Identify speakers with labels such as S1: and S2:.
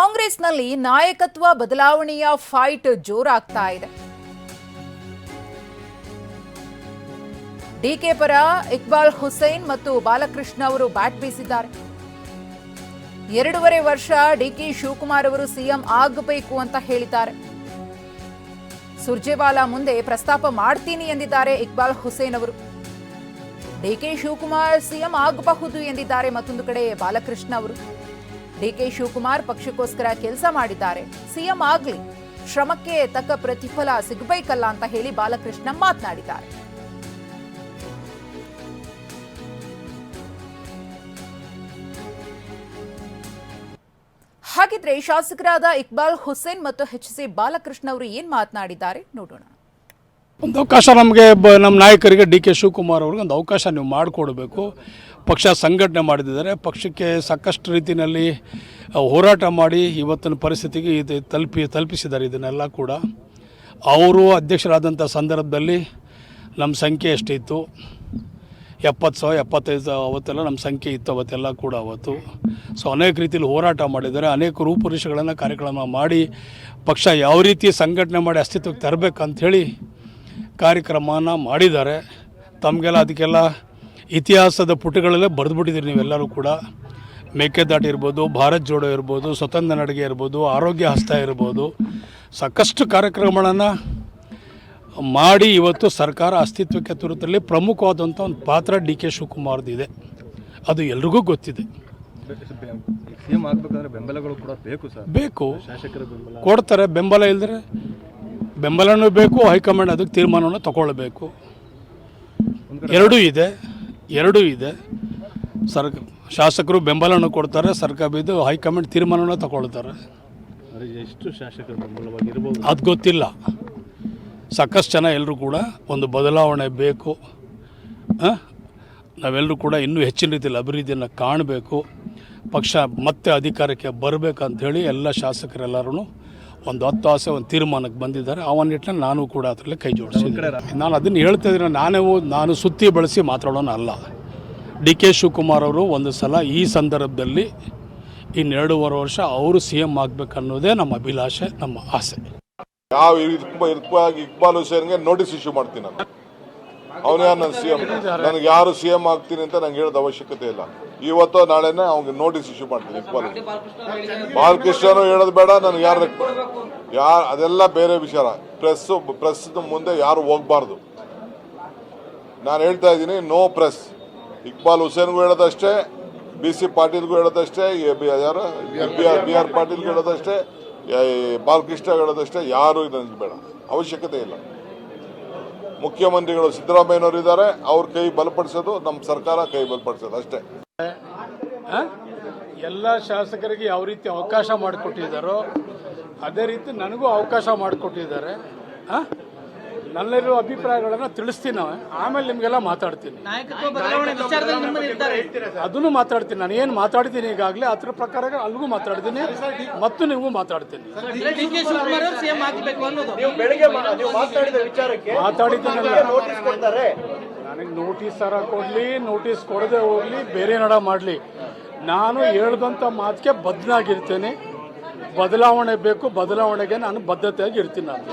S1: ಕಾಂಗ್ರೆಸ್ನಲ್ಲಿ ನಾಯಕತ್ವ ಬದಲಾವಣೆಯ ಫೈಟ್ ಜೋರಾಗ್ತಾ ಇದೆ. ಡಿಕೆ ಪರ ಇಕ್ಬಾಲ್ ಹುಸೇನ್ ಮತ್ತು ಬಾಲಕೃಷ್ಣ ಅವರು ಬ್ಯಾಟ್ ಬೀಸಿದ್ದಾರೆ. ಎರಡೂವರೆ ವರ್ಷ ಡಿಕೆ ಶಿವಕುಮಾರ್ ಅವರು ಸಿಎಂ ಆಗಬೇಕು ಅಂತ ಹೇಳಿದ್ದಾರೆ. ಸುರ್ಜೇವಾಲಾ ಮುಂದೆ ಪ್ರಸ್ತಾಪ ಮಾಡ್ತೀನಿ ಎಂದಿದ್ದಾರೆ ಇಕ್ಬಾಲ್ ಹುಸೇನ್ ಅವರು. ಡಿಕೆ ಶಿವಕುಮಾರ್ ಸಿಎಂ ಆಗಬಹುದು ಎಂದಿದ್ದಾರೆ ಮತ್ತೊಂದು ಕಡೆ ಬಾಲಕೃಷ್ಣ ಅವರು. ಡಿಕೆ ಶಿವಕುಮಾರ್ ಪಕ್ಷಕ್ಕೋಸ್ಕರ ಕೆಲಸ ಮಾಡಿದ್ದಾರೆ. ಸಿಎಂ ಆಗ್ಲಿ. ಶ್ರಮಕ್ಕೆ ತಕ್ಕ ಪ್ರತಿಫಲ ಸಿಗಬೇಕಲ್ಲ ಅಂತ ಹೇಳಿ ಬಾಲಕೃಷ್ಣ ಮಾತನಾಡಿದ್ದಾರೆ. ಹಾಗಿದ್ರೆ ಶಾಸಕರಾದ ಇಕ್ಬಾಲ್ ಹುಸೇನ್ ಮತ್ತು ಎಚ್ ಸಿ ಬಾಲಕೃಷ್ಣ ಅವರು ಏನ್ ಮಾತನಾಡಿದ್ದಾರೆ? ನೋಡೋಣ.
S2: ಒಂದು ಅವಕಾಶ ನಮಗೆ ಬ ನಮ್ಮ ನಾಯಕರಿಗೆ ಡಿ ಕೆ ಶಿವಕುಮಾರ್ ಅವ್ರಿಗೆ ಒಂದು ಅವಕಾಶ ನೀವು ಮಾಡಿಕೊಡ್ಬೇಕು. ಪಕ್ಷ ಸಂಘಟನೆ ಮಾಡಿದ್ದಾರೆ. ಪಕ್ಷಕ್ಕೆ ಸಾಕಷ್ಟು ರೀತಿಯಲ್ಲಿ ಹೋರಾಟ ಮಾಡಿ ಇವತ್ತಿನ ಪರಿಸ್ಥಿತಿಗೆ ಇದು ತಲುಪಿ, ತಲುಪಿಸಿದ್ದಾರೆ ಇದನ್ನೆಲ್ಲ ಕೂಡ. ಅವರು ಅಧ್ಯಕ್ಷರಾದಂಥ ಸಂದರ್ಭದಲ್ಲಿ ನಮ್ಮ ಸಂಖ್ಯೆ ಎಷ್ಟಿತ್ತು? ಎಪ್ಪತ್ತು ಸಾವಿರ, ಎಪ್ಪತ್ತೈದು ಸಾವಿರ ಅವತ್ತೆಲ್ಲ ನಮ್ಮ ಸಂಖ್ಯೆ ಇತ್ತು ಅವತ್ತೆಲ್ಲ ಕೂಡ ಅವತ್ತು. ಸೊ ಅನೇಕ ರೀತಿಯಲ್ಲಿ ಹೋರಾಟ ಮಾಡಿದ್ದಾರೆ. ಅನೇಕ ರೂಪುರುಷಗಳನ್ನು ಕಾರ್ಯಕ್ರಮ ಮಾಡಿ ಪಕ್ಷ ಯಾವ ರೀತಿ ಸಂಘಟನೆ ಮಾಡಿ ಅಸ್ತಿತ್ವಕ್ಕೆ ತರಬೇಕಂಥೇಳಿ ಕಾರ್ಯಕ್ರಮನ ಮಾಡಿದ್ದಾರೆ. ತಮಗೆಲ್ಲ ಅದಕ್ಕೆಲ್ಲ ಇತಿಹಾಸದ ಪುಟಗಳಲ್ಲೇ ಬರೆದುಬಿಟ್ಟಿದ್ದೀರಿ ನೀವೆಲ್ಲರೂ ಕೂಡ. ಮೇಕೆದಾಟ ಇರ್ಬೋದು ಭಾರತ್ ಜೋಡೋ ಇರ್ಬೋದು ಸ್ವತಂತ್ರ ನಡಿಗೆ ಇರ್ಬೋದು ಆರೋಗ್ಯ ಹಸ್ತ ಇರ್ಬೋದು. ಸಾಕಷ್ಟು ಕಾರ್ಯಕ್ರಮಗಳನ್ನು ಮಾಡಿ ಇವತ್ತು ಸರ್ಕಾರ ಅಸ್ತಿತ್ವಕ್ಕೆ ತರುತ್ತಲ್ಲಿ ಪ್ರಮುಖವಾದಂಥ ಒಂದು ಪಾತ್ರ ಡಿ ಕೆ ಶಿವಕುಮಾರ್ದಿದೆ ಅದು ಎಲ್ರಿಗೂ ಗೊತ್ತಿದೆ.
S3: ಬೆಂಬಲಗಳು ಕೂಡ ಬೇಕು ಸರ್.
S2: ಬೇಕು. ಕೊಡ್ತಾರೆ ಬೆಂಬಲ ಇಲ್ಲದ್ರೆ ಬೆಂಬಲನೂ ಬೇಕು ಹೈಕಮಾಂಡ್ ಅದಕ್ಕೆ ತೀರ್ಮಾನವನ್ನು ತಗೊಳ್ಬೇಕು. ಎರಡೂ ಇದೆ ಎರಡೂ ಇದೆ. ಸರ್ಕ ಶಾಸಕರು ಬೆಂಬಲವನ್ನು ಕೊಡ್ತಾರೆ ಸರ್ಕಾರ ಬಿದ್ದು ಹೈಕಮಾಂಡ್ ತೀರ್ಮಾನವನ್ನು ತಗೊಳ್ತಾರೆ.
S3: ಎಷ್ಟು ಶಾಸಕರು ಬೆಂಬಲವಾಗಿರ್ಬೋದು?
S2: ಅದು ಗೊತ್ತಿಲ್ಲ. ಸಾಕಷ್ಟು ಜನ ಎಲ್ಲರೂ ಕೂಡ ಒಂದು ಬದಲಾವಣೆ ಬೇಕು? ನಾವೆಲ್ಲರೂ ಕೂಡ ಇನ್ನೂ ಹೆಚ್ಚಿನ ರೀತಿಯಲ್ಲಿ ಅಭಿವೃದ್ಧಿಯನ್ನು ಕಾಣಬೇಕು. ಪಕ್ಷ ಮತ್ತೆ ಅಧಿಕಾರಕ್ಕೆ ಬರಬೇಕಂಥೇಳಿ ಎಲ್ಲ ಶಾಸಕರೆಲ್ಲರೂ ಒಂದು ಹತ್ತು ಆಸೆ ಒಂದು ತೀರ್ಮಾನಕ್ಕೆ ಬಂದಿದ್ದಾರೆ. ಆ ಒಂದು ನಿಟ್ಟಿನಲ್ಲಿ ನಾನು ಕೂಡ ಅದರಲ್ಲಿ ಕೈ ಜೋಡಿಸಿದ್ದೀನಿ. ನಾನು ಅದನ್ನು ಹೇಳ್ತಾ ಇದ್ದೀನಿ. ನಾನೇ ನಾನು ಸುತ್ತಿ ಬಳಸಿ ಮಾತಾಡೋಣ ಅಲ್ಲ. ಡಿ ಕೆ ಶಿವಕುಮಾರ್ ಅವರು ಒಂದು ಸಲ ಈ ಸಂದರ್ಭದಲ್ಲಿ ಇನ್ನೆರಡೂವರೆ ವರ್ಷ ಅವರು ಸಿ ಎಂ ಆಗಬೇಕನ್ನೋದೇ ನಮ್ಮ ಅಭಿಲಾಷೆ ನಮ್ಮ ಆಸೆ.
S4: ಯಾವ ಇಕ್ಬಾಲ್ ಹುಸೇನ್ಗೆ ನೋಟಿಸ್ ಇಶ್ಯೂ ಮಾಡ್ತೀನಿ ನಾನು. ಅವನು ಯಾರು ನನ್ನ ಸಿ ಎಂ. ನನಗೆ ಯಾರು ಸಿ ಎಂ ಆಗ್ತೀನಿ ಅಂತ ನಂಗೆ ಹೇಳೋದು ಅವಶ್ಯಕತೆ ಇಲ್ಲ. ಇವತ್ತೋ ನಾಳೆನೇ ಅವ್ನಿಗೆ ನೋಟಿಸ್ ಇಶ್ಯೂ ಮಾಡ್ತೀನಿ ಇಕ್ಬಾಲ್ ಬಾಲಕೃಷ್ಣನು ಹೇಳೋದು ಬೇಡ ನನಗೆ ಯಾರು ಯಾರು ಅದೆಲ್ಲ ಬೇರೆ ವಿಚಾರ. ಪ್ರೆಸ್ ಪ್ರೆಸ್ ಮುಂದೆ ಯಾರು ಹೋಗ್ಬಾರ್ದು. ನಾನು ಹೇಳ್ತಾ ಇದ್ದೀನಿ ನೋ ಪ್ರೆಸ್ ಇಕ್ಬಾಲ್ ಹುಸೇನ್ಗೂ ಹೇಳೋದಷ್ಟೇ ಬಿ ಸಿ ಪಾಟೀಲ್ಗೂ ಹೇಳೋದಷ್ಟೇ ಯಾರು? ಬಿ ಆರ್ ಪಾಟೀಲ್ಗೂ ಹೇಳೋದಷ್ಟೇ ಬಾಲಕೃಷ್ಣ ಹೇಳೋದಷ್ಟೇ, ಯಾರು ನನಗೆ ಬೇಡ ಅವಶ್ಯಕತೆ ಇಲ್ಲ. ಮುಖ್ಯಮಂತ್ರಿಗಳು ಸಿದ್ದರಾಮಯ್ಯನವರು ಇದ್ದಾರೆ, ಅವ್ರ ಕೈ ಬಲಪಡಿಸೋದು ನಮ್ಮ ಸರ್ಕಾರ ಕೈ ಬಲಪಡಿಸೋದು, ಅಷ್ಟೇ.
S2: ಎಲ್ಲ ಶಾಸಕರಿಗೆ ಯಾವ ರೀತಿ ಅವಕಾಶ ಮಾಡಿಕೊಟ್ಟಿದ್ದಾರೋ ಅದೇ ರೀತಿ ನನಗೂ ಅವಕಾಶ ಮಾಡಿಕೊಟ್ಟಿದ್ದಾರೆ. ನನ್ನಲ್ಲಿರುವ ಅಭಿಪ್ರಾಯಗಳನ್ನು ತಿಳಿಸ್ತೀನಿ ನಾವು. ಆಮೇಲೆ ನಿಮಗೆಲ್ಲ ಮಾತಾಡ್ತೀನಿ.
S5: ನಾಯಕತ್ವ ಬದಲಾವಣೆ ವಿಚಾರದಲ್ಲಿ ನಿಮ್ಮ ನಿರ್ಧಾರ
S2: ಅದನ್ನು ಮಾತಾಡ್ತೀನಿ. ನಾನು ಏನು ಮಾತಾಡ್ತೀನಿ ಈಗಾಗಲೇ ಅದ್ರ ಪ್ರಕಾರ ಅಲ್ಲಿಗೂ ಮಾತಾಡ್ತೀನಿ. ಮತ್ತು ನೀವು ಮಾತಾಡ್ತೀನಿ.
S5: ಡಿ ಕೆ ಶಿವಕುಮಾರ್ ಅವರು ಸಿಎಂ ಆಗಬೇಕು ಅನ್ನೋದು.
S2: ಮಾತಾಡಿದ್ದೀನಲ್ಲ. ನನಗೆ ನೋಟಿಸ್ ಸರ ಕೊಡಲಿ ನೋಟಿಸ್ ಕೊಡದೆ ಹೋಗಲಿ ಬೇರೆ ನಡ ಮಾಡಲಿ. ನಾನು ಹೇಳ್ದಂಥ ಮಾತಿಗೆ ಬದ್ಧನಾಗಿರ್ತೇನೆ ಬದಲಾವಣೆ ಬೇಕು. ಬದಲಾವಣೆಗೆ ನಾನು ಬದ್ಧತೆಯಾಗಿ ಇರ್ತೀನಿ ನಾನು.